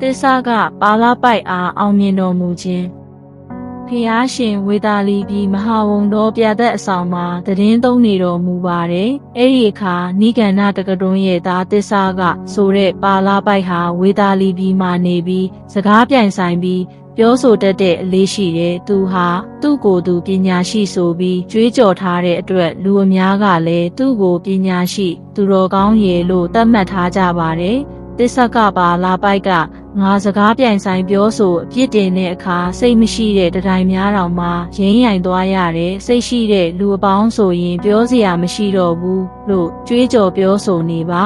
သစ္စာကပါလာပိုက်အားအောင်မြင်တော်မူခြင်းဖျားရှင်ဝေတာလီပြီးမဟာဝုံတော်ပြသက်အဆောင်မှာတည်င်းသုံးနေတော်မူပါတယ်။အဲ့ဒီအခါနိဂန္ဓတကတွန်းရဲ့သားသစ္စာကဆိုတဲ့ပါလာပိုက်ဟာဝေတာလီပြီးမှနေပြီးစကားပြိုင်ဆိုင်ပြီးပြောဆိုတတ်တဲ့အလေးရှိတယ်။သူဟာသူ့ကိုယ်သူပညာရှိဆိုပြီးကြွေးကြော်ထားတဲ့အတွက်လူအများကလည်းသူ့ကိုပညာရှိ သူတော်ကောင်းရေလို့သတ်မှတ်ထားကြပါတယ်။ သစ္စာကပါလာပိုက်ကငါစကားပြိုင်ဆိုင်ပြောဆိုအပြစ်တင်တဲ့အခါစိတ်မရှိတဲ့တတိုင်းများတောင်မှရင်းရိုင်သွားရတယ်စိတ်ရှိတဲ့လူအပေါင်းဆိုရင်ပြောစရာမရှိတော့ဘူးလို့ကြွေးကြော်ပြောဆိုနေပါ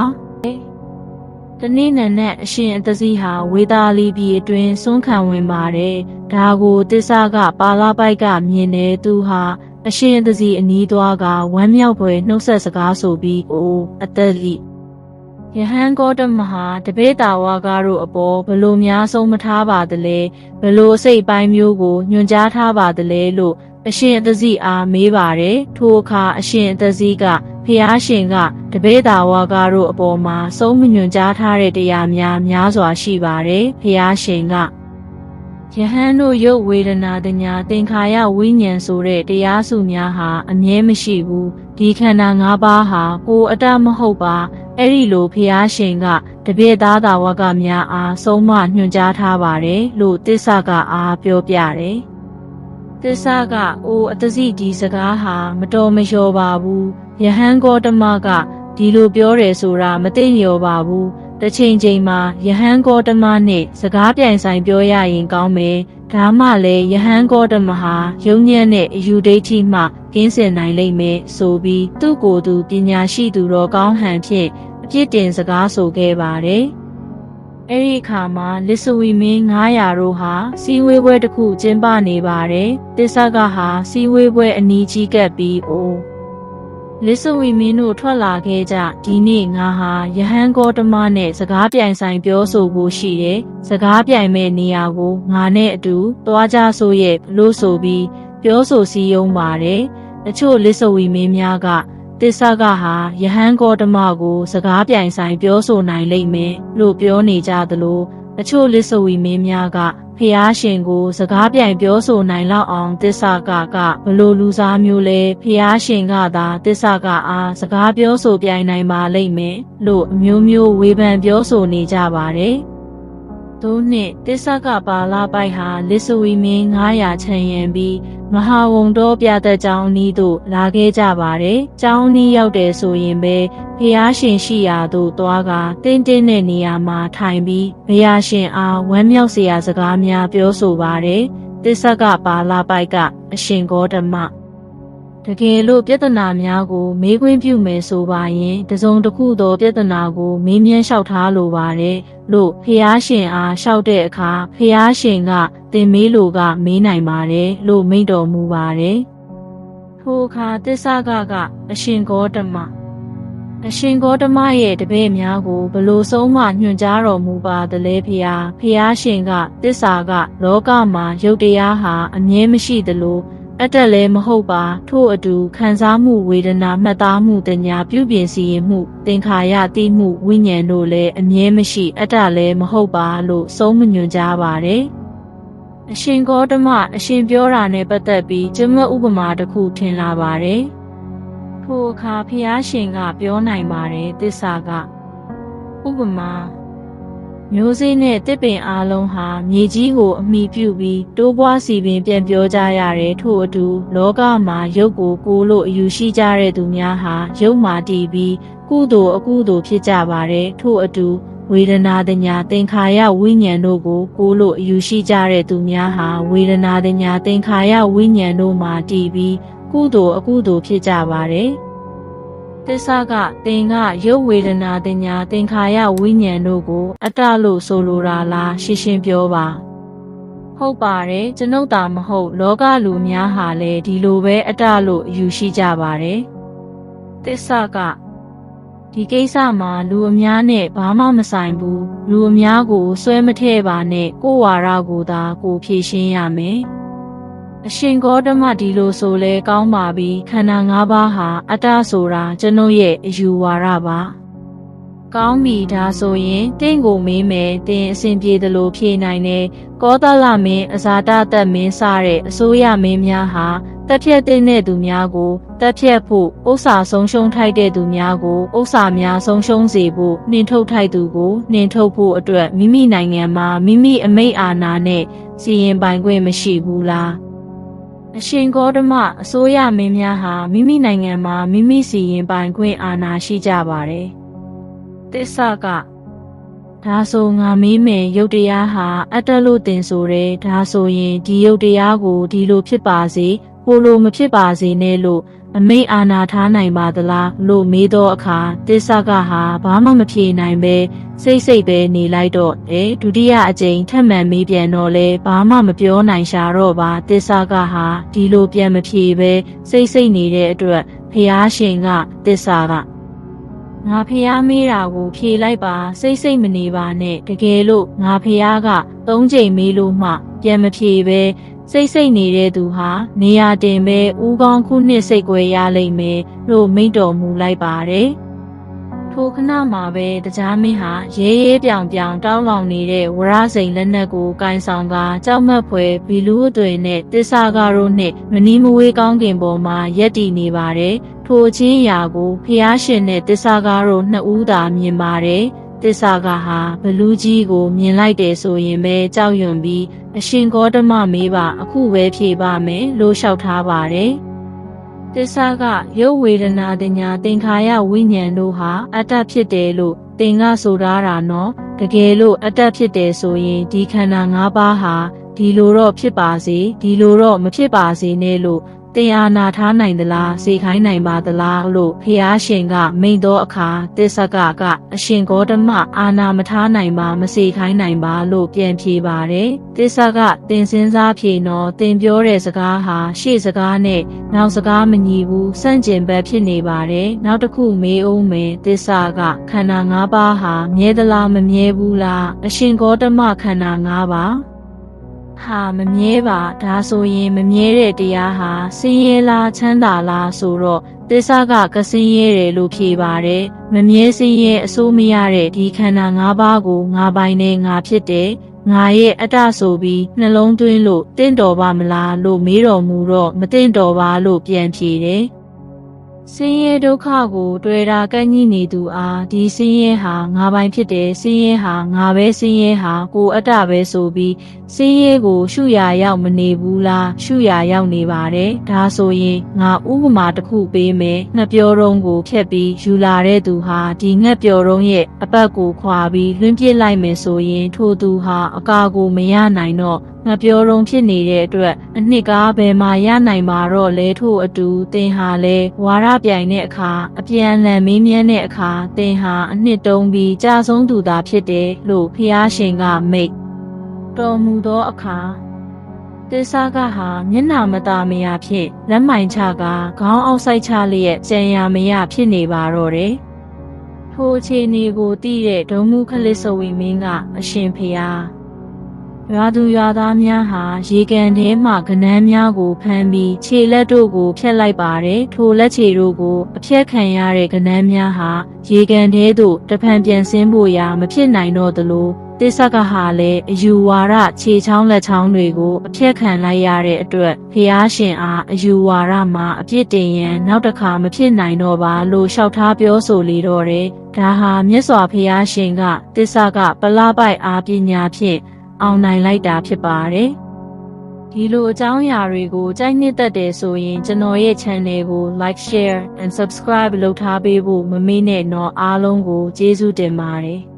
တနေ့နံနဲ့အရှင်အသစီဟာဝေသာလီပြည်အတွင်းစွန့်ခံဝင်ပါတယ်ဒါကိုတစ္ဆာကပါလာပိုက်ကမြင်တယ်သူဟာအရှင်အသစီအနီးသွားကဝမ်းမြောက်ဖွယ်နှုတ်ဆက်စကားဆိုပြီးအိုးအသက်လိ ယဟန်ကောတမဟာတပေတာဝါကားတို့အပေါ်ဘလို့များဆုံးမထားပါသလဲဘလို့အစိတ်ပိုင်းမျိုးကိုညွှန်ကြားထားပါသလဲလို့အရှင်အသစီအားမေးပါတယ်ထိုအခါအရှင်အသစီကဖျားရှင်ကတပေတာဝါကားတို့အပေါ်မှာဆုံးမညွှန်ကြားထားတဲ့တရားများများစွာရှိပါတယ်ဖျားရှင်ကယဟန်တို့ရုပ်ဝေဒနာတညာသင်္ခါရဝိညာဉ်ဆိုတဲ့တရားစုများဟာအမြဲမရှိဘူးဒီခန္ဓာ၅ပါးဟာကိုယ်အတ္တမဟုတ်ပါ အဲ့ဒီလိုဖျားရှင်ကတပြည့်သားသာဝကများအားဆုံးမညွှန်ကြားထားပါတယ်လို့တစ္ဆကအားပြောပြတယ်တစ္ဆကအိုအတစီဒီစကားဟာမတော်မလျော်ပါဘူးယဟန်ကောတမကဒီလိုပြောတယ်ဆိုတာမသိလျော်ပါဘူးတစ်ချိန်ချိန်မှာယဟန်ကောတမနဲ့စကားပြိုင်ဆိုင်ပြောရရင်ကောင်းမယ် ဒါမှလည်းယဟန်ကောတမဟာယုံညံ့တဲ့အယူဒိဋ္ဌိမှကင်းစင်နိုင်လိမ့်မယ်ဆိုပြီးသူ့ကိုယ်သူပညာရှိသူတော်ကောင်းဟန်ဖြင့်အပြစ်တင်စကားဆိုခဲ့ပါတယ်။အဲ့ဒီအခါမှာလစ်စဝီမင်း900တို့ဟာစီဝေးပွဲတစ်ခုကျင်းပနေပါတယ်။တစ္ဆကဟာစီဝေးပွဲအနီးကြီးကပ်ပြီးအိုး လစ်စဝီမင်းတို့ထွက်လာခဲ့ကြဒီနေ့ငါဟာယဟန်ကောတမနဲ့စကားပြိုင်ဆိုင်ပြောဆိုဖို့ရှိတယ်။စကားပြိုင်မဲ့နေရာကိုငါနဲ့အတူသွားကြဆိုရဲ့လို့ဆိုပြီးပြောဆိုစည်းရုံးပါတယ်။တချို့လစ်စဝီမင်းများကတစ္ဆကဟာယဟန်ကောတမကို စကားပြိုင်ဆိုင်ပြောဆိုနိုင်လိမ့်မယ်လို့ပြောနေကြသလိုတ ချို့လစ်စဝီမင်းများကဖျားရှင်ကိုစကားပြိုင်ပြောဆိုနိုင်လောက်အောင်တစ္ဆကကဘလို့လူစားမျိုးလဲဖျားရှင်ကသာတစ္ဆကအားစကားပြောဆိုပြိုင်နိုင်ပါလိမ့်မယ်လို့အမျိုးမျိုးဝေဖန်ပြောဆိုနေကြပါတယ် သို့နှင့်တစ္ဆကပါလာပိုက်ဟာလစ်စဝီမင်း900ချန်ရန်ပြီးမဟာဝုံတော်ပြသက်ကျောင်းနီးသို့လာခဲ့ကြပါတယ်။ကျောင်းနီးရောက်တယ်ဆိုရင်ပဲဖျားရှင်ရှိရာသို့သွားကတင်းတင်းတဲ့နေရာမှာထိုင်ပြီးဘုရားရှင်အားဝမ်းမြောက်စရာစကားများပြောဆိုပါတယ်။တစ္ဆကပါလာပိုက်ကအရှင်ဂေါတမ တကယ်လို့ပြဿနာများကို မေးခွန်းပြုမယ်ဆိုပါရင်တစုံတစ်ခုသောပြဿနာကိုမေးမြန်းလျှောက်ထားလိုပါတယ်လို့ဖះရှင်အားလျှောက်တဲ့အခါဖះရှင်ကသင်မေးလိုကမေးနိုင်ပါတယ်လို့မိန့်တော်မူပါတယ်ထိုအခါတစ္ဆကကအရှင်ဂေါတမအရှင်ဂေါတမရဲ့တပည့်များကိုဘလို့ဆုံးမညွှန်ကြားတော်မူပါသလဲဖះဖះရှင်ကတစ္ဆာကလောကမှာယုတ်တရားဟာအမြဲမရှိသလို အတက်လည်းမဟုတ်ပါ ထို့အတူခံစားမှုဝေဒနာမှတ်သားမှုတညာပြုပြင်စီရင်မှုသင်္ခါရသိမှုဝိညာဉ်တို့လည်းအမြဲမရှိအတ္တလည်းမဟုတ်ပါလို့ဆုံးမညွှန်ကြားပါတယ်အရှင်ဂေါတမအရှင်ပြောတာနဲ့ပတ်သက်ပြီးကျမဥပမာတစ်ခုထင်လာပါတယ်ထိုအခါဖះရှင်ကပြောနိုင်ပါတယ်တစ္ဆာကဥပမာ မျိုးစေ့နဲ့တစ်ပင်အားလုံးဟာမြေကြီးကိုအမိပြုပြီးတိုးပွားစီပင်ပြန်ပြောကြရတယ်ထို့အတူလောကမှာရုပ်ကိုကိုလို့အယူရှိကြတဲ့သူများဟာရုပ်မာတည်ပြီးကုသိုလ်အကုသိုလ်ဖြစ်ကြပါတယ်ထို့အတူဝေဒနာတညာသင်္ခါရဝိညာဉ်တို့ကိုကိုလို့အယူရှိကြတဲ့သူများဟာဝေဒနာတညာသင်္ခါရဝိညာဉ်တို့မှာတည်ပြီးကုသိုလ်အကုသိုလ်ဖြစ်ကြပါတယ် သစ္စာကသင်ကရုပ်ဝေဒနာတင်ညာသင်္ခါရဝိညာဉ်တို့ကို အတ္တလို့ဆိုလိုတာလားရှင်းရှင်းပြောပါဟုတ်ပါတယ်ကျွန်ုပ်သာမဟုတ် လောကလူများဟာလည်းဒီလိုပဲအတ္တလို့ယူရှိကြပါတယ်သစ္စာကဒီကိစ္စမှာလူအများနဲ့ဘာမှမဆိုင်ဘူးလူအများကိုဆွဲမထည့်ပါနဲ့ကိုဝါရကိုသာကိုဖြည့်ရှင်းရမယ် အရှင်ဂေါတမဒီလိုဆိုလဲကောင်းပါပြီခန္ဓာ၅ပါးဟာအတ္တဆိုတာကျွန်ုပ်ရဲ့အယူဝါဒပါကောင်းပြီဒါဆိုရင်တင့်ကိုမေးမယ်တင်အစဉ်ပြေသလိုဖြေနိုင်တယ်ကောသလမင်းအဇာတသက်မင်းစတဲ့အစိုးရမင်းများဟာတက်ဖြတ်တဲ့သူများကိုတက်ဖြတ်ဖို့ဥစ္စာဆုံးရှုံးထိုက်တဲ့သူများကိုဥစ္စာများဆုံးရှုံးစေဖို့နှင်ထုတ်ထိုက်သူကိုနှင်ထုတ်ဖို့အတွက်မိမိနိုင်ငံမှာမိမိအမိတ်အာဏာနဲ့စီရင်ပိုင်ခွင့်မရှိဘူးလား အရှင်ဂေါတမအစိုးရမင်းများဟာမိမိနိုင်ငံမှာမိမိစီရင်ပိုင်ခွင့်အာဏာရှိကြပါတယ်တစ္ဆကဒါဆိုငါမေးမယ်ရုပ်တရားဟာအတ္တလို့တင်ဆိုတယ်ဒါဆိုရင်ဒီရုပ်တရားကိုဒီလိုဖြစ်ပါစေဟိုလိုမဖြစ်ပါစေနဲ့လို့ အမိတ်အာနာထားနိုင်ပါသလားလို့မေးတော့အခါတစ္ဆကဟာဘာမှမဖြေနိုင်ပဲစိတ်စိတ်ပဲနေလိုက်တော့တယ်ဒုတိယအကြိမ်ထပ်မံမေးပြန်တော့လဲဘာမှမပြောနိုင်ရှာတော့ပါတစ္ဆကဟာဒီလိုပြန်မဖြေပဲစိတ်စိတ်နေတဲ့အတွက်ဖះရှင်ကတစ္ဆကငါဖះမေးတာကိုဖြေလိုက်ပါစိတ်စိတ်မနေပါနဲ့တကယ်လို့ငါဖះကသုံးချိန်မေးလို့မှ ပြန်မဖြေပဲ စိတ်စိတ်နေတဲ့သူဟာနေရာတင်ပဲဦးကောင်းခုနှစ်စိတ်ွယ်ရလိမ့်မယ်လို့မိန့်တော်မူလိုက်ပါတယ်ထိုခဏမှာပဲတရားမင်းဟာရဲရဲပြောင်ပြောင်တောင်းလောင်နေတဲ့ဝရစိန်လက်နက်ကိုကင်ဆောင်ကကြောက်မက်ဖွယ်ဘီလူးအသွင်နဲ့တစ္ဆာကာတို့နဲ့မနီးမဝေးကောင်းကင်ပေါ်မှာရက်တည်နေပါတယ်ထိုချင်းရာကိုဖျားရှင်နဲ့တစ္ဆာကာတို့နှစ်ဦးသာမြင်ပါတယ် တစ္ဆာကဟာဘလူးကြီးကိုမြင်လိုက်တယ်ဆိုရင်ပဲကြောက်ရွံ့ပြီးအရှင်ဂေါတမမေးပါအခုပဲဖြေပါမယ်လို့လျှောက်ထားပါတယ်တစ္ဆာကရုပ်ဝေဒနာတင်ညာသင်္ခါရဝိညာဉ်တို့ဟာအတ္တဖြစ်တယ်လို့သင်ကဆိုထားတာနော်တကယ်လို့အတ္တဖြစ်တယ်ဆိုရင်ဒီခန္ဓာ၅ပါးဟာဒီလိုတော့ဖြစ်ပါစေဒီလိုတော့မဖြစ်ပါစေနဲ့လို့ တင်အာနာထားနိုင်သလားစေခိုင်းနိုင်ပါသလားလို့ဖះရှင်ကမိန်သောအခါတစ္ဆကကအရှင်ဂေါတမအာနာမထားနိုင်ပါမစေခိုင်းနိုင်ပါလို့ပြန်ဖြေပါတယ်တစ္ဆကတင်စင်းစားဖြေနော်တင်ပြောတဲ့စကားဟာရှေ့စကားနဲ့နောက်စကားမညီဘူးစန့်ကျင်ဘက်ဖြစ်နေပါတယ်နောက်တစ်ခုမေးအောင်မယ်တစ္ဆကခန္ဓာ၅ပါးဟာမြဲသလားမမြဲဘူးလားအရှင်ဂေါတမခန္ဓာ၅ပါး ဟာမမြဲပါဒါဆိုရင်မမြဲတဲ့တရားဟာဆင်းရဲလားချမ်းသာလားဆိုတော့သစ္စာကကစင်းရဲတယ်လို့ဖြေပါတယ်မမြဲဆင်းရဲအစိုးမရတဲ့ဒီခန္ဓာ၅ပါးကိုငါပိုင်နဲ့ငါဖြစ်တယ်ငါရဲ့အတ္တဆိုပြီးနှလုံးသွင်းလို့တင့်တော်ပါမလားလို့မေးတော်မူတော့မတင့်တော်ပါလို့ပြန်ဖြေတယ် ဆင်းရဲဒုက္ခကိုတွေ့တာကန့်ကြီးနေသူအားဒီဆင်းရဲဟာငါပိုင်ဖြစ်တယ်ဆင်းရဲဟာငါပဲဆင်းရဲဟာကိုအတ္တပဲဆိုပြီးဆင်းရဲကိုရှုရာရောက်မနေဘူးလားရှုရာရောက်နေပါတယ်ဒါဆိုရင်ငါဥပမာတစ်ခုပေးမယ်ငှက်ပြောတုံးကိုဖြက်ပြီးယူလာတဲ့သူဟာဒီငှက်ပြောတုံးရဲ့အပတ်ကိုခွာပြီးလွှင့်ပစ်လိုက်မယ်ဆိုရင်ထိုသူဟာအကာကိုမရနိုင်တော့ငါပြောတုံးဖြစ်နေတဲ့အတွက်အနှစ်ကားဘယ်မှာရနိုင်မှာတော့လဲထို့အတူသင်ဟာလဲဝါရပြိုင်တဲ့အခါအပြန်လန်မေးမြန်းတဲ့အခါသင်ဟာအနှစ်တုံးပြီးကြာဆုံးသူသာဖြစ်တယ်လို့ဖះရှင်ကမိတ်တော်မူသောအခါတေစာကဟာမျက်နှာမตาမရဖြစ်လက်မိုင်ချကခေါင်းအောက်ဆိုင်ချလျက်ကြံရမရဖြစ်နေပါတော့တယ်ထိုအခြေအနေကိုသိတဲ့ဒုံမှုခလစ်စဝီမင်းကအရှင်ဖျား ရွာသူရွာသားများဟာရေကန်ထဲမှကနန်းများကိုဖမ်းပြီးခြေလက်တို့ကိုဖျက်လိုက်ပါတယ်ထိုလက်ခြေတို့ကိုအဖျက်ခံရတဲ့ကနန်းများဟာရေကန်ထဲသို့တဖန်ပြန်ဆင်းဖို့ရာမဖြစ်နိုင်တော့သလိုတိဆကဟာလည်းအယူဝါဒခြေချောင်းလက်ချောင်းတွေကိုအပြက်ခံလိုက်ရတဲ့အတွက်ဖျားရှင်အားအယူဝါဒမှာအပြစ်တင်ရန်နောက်တစ်ခါမဖြစ်နိုင်တော့ပါလို့လျှောက်ထားပြောဆိုလေတော့တယ်။ဒါဟာမြတ်စွာဘုရားရှင်ကတိဆကပလပိုက်အားပညာဖြင့် အောင်နိုင်လိုက်တာဖြစ်ပါတယ်။ဒီလိုအကြောင်းအရာတွေကိုကြိုက်နှစ်သက်တယ်ဆိုရင်ကျွန်တော်ရဲ့ channel ကို like share and subscribe လုပ်ထားပေးဖို့မမေ့နဲ့တော့အားလုံးကိုကျေးဇူးတင်ပါတယ်။